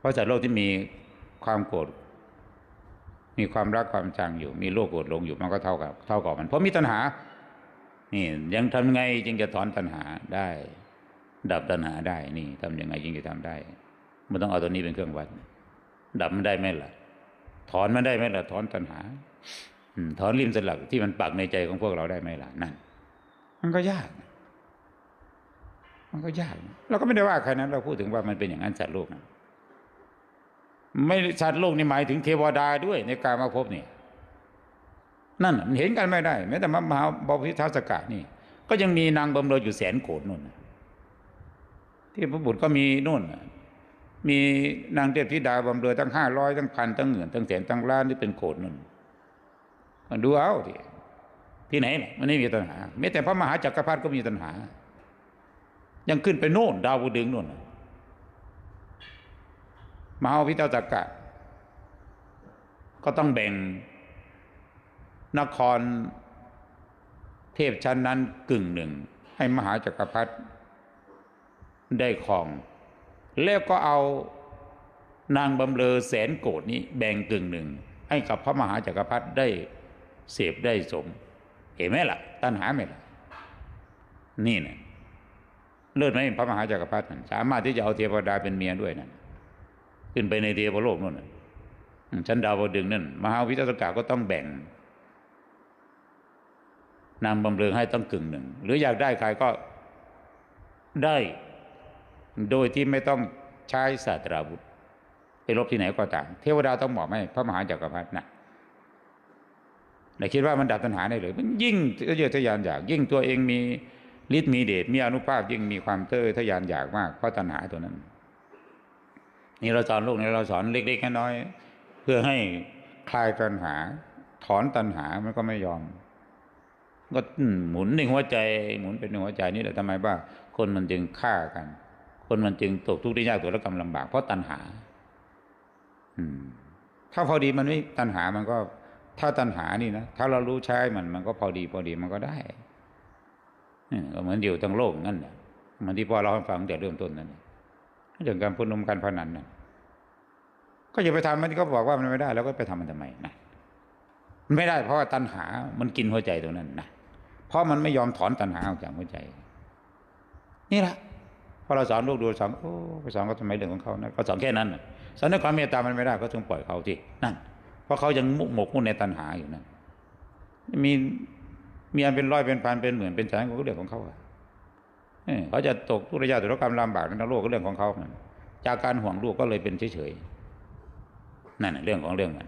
เพราะสัตว์โลกที่มีความโกรธมีความรักความชังอยู่ มีโลภโกรธลงอยู่มันก็เท่ากับเท่ากับมัน เพราะมีตัณหา นี่ยังทำไงจึงจะถอนตัณหาได้ ดับตัณหาได้ นี่ทำยังไงจึงจะทำได้ มันต้องเอาตัวนี้เป็นเครื่องวัด ดับมันได้ไหมล่ะ ถอนมันได้ไหมล่ะ ถอนตัณหาถอนริมสลักที่มันปักในใจของพวกเราได้ไหมล่ะนั่น มันก็ยาก มันก็ยาก เราก็ไม่ได้ว่าใครนะเราพูดถึงว่ามันเป็นอย่างนั้นสัตว์โลกนะ ไม่สัตว์โลกนี่หมายถึงเทวดาด้วยในการมาพบนี่ นั่นมันเห็นกันไม่ได้แม้แต่มหาบพิทัศกะนี่ ก็ยังมีนางบำเรออยู่แสนโกดนู่นที่พระบุตรก็มีนู่นมีนางเทพธิดาบำเรอตั้งห้าร้อยตั้งพันตั้งหมื่นตั้งแสนตั้งล้านที่เป็นโกดนู่นมันดูเอาที่ที่ไหนมันไม่มีตัณหาแม้แต่พระมหาจักรพรรดิก็มีตัณหา ยังขึ้นไปโน่นดาวดึงนู่น มหาพิทัศกะ ก็ต้องแบ่ง นครเทพชั้นนั้นกึ่งหนึ่ง ให้มหาจักรพรรดิได้ครอง แล้วก็เอานางบำเรอแสนโกดนี้แบ่งกึ่งหนึ่ง ให้กับพระมหาจักรพรรดิได้เสพได้สม เห็นไหมล่ะ ตัณหาไหมล่ะ นี่นะเลิศไหมพระมหาจักรพรรดิสามารถที่จะเอาเทวดาเป็นเมียด้วยนั่น ขึ้นไปในเทวโลกนู่นน่ะชั้นดาวดึงนั่นมหาวิทยาสกาก็ต้องแบ่ง นางบำเรอให้ต้องกึ่งหนึ่ง หรืออยากได้ใครก็ได้ โดยที่ไม่ต้องใช้ศาสตราวุธไปรบที่ไหนก็ตามเทวดาต้องบอกให้พระมหาจักรพรรดินะแต่คิดว่ามันดับตัณหาได้เลยมันยิ่งเยอทะยานอยาก ยิ่งตัวเองมีฤทธิ์มีเดชมีอนุภาพยิ่งมีความเต้อทะยานอยากมากเพราะตัณหาตัวนั้น นี่เราสอนลูกนี่เราสอนเล็กๆน้อยๆเพื่อให้คลายตัณหา ถอนตัณหามันก็ไม่ยอม ก็หมุนในหัวใจ หมุนเป็นในหัวใจนี่แหละทำไมว่า คนมันจึงฆ่ากัน คนมันจึงตกทุกข์ได้ยากตัวละกรลำบากเพราะตัณหา อืม ถ้าพอดีมันไม่ตัณหามันก็ ถ้าตัณหานี่นะถ้าเรารู้ใช้มันมันก็พอดีพอดีมันก็ได้ก็เหมือนอยู่ทั้งโลกนั่นแหละเหมันที่พ่อเราให้ฟังแต่เริ่มต้นนั่นแหละเรื่องการพนมการพนันนั่น ก็อย่าไปทำมันก็บอกว่ามันไม่ได้ แล้วก็ไปทำมันทำไมนะมันไม่ได้เพราะว่าตัณหา มันกินหัวใจตรงนั้นนะเพราะมันไม่ยอมถอนตัณหาออกจากหัวใจ นี่แหละพอเราสอนลูกดูสอนโอ้ไปสอนก็ทำไมเรื่องของเขานะก็สอนแค่นั้นนะสอนด้วยความเมตตามันไม่ได้ก็ต้องปล่อยเขาที่นั่น เพราะเขายังมุกหมกมุ่นในตัณหาอยู่นั่นมีมีอันเป็นร้อยเป็นพันเป็นหมื่นเป็นแสนก็เรื่องของเขาอะเขาจะตกทุกระยะตุรกรรมลำบากในโลกก็เรื่องของเขาจากการห่วงลูกก็เลยเป็นเฉย นั่นน่ะเรื่องของเรื่องมัน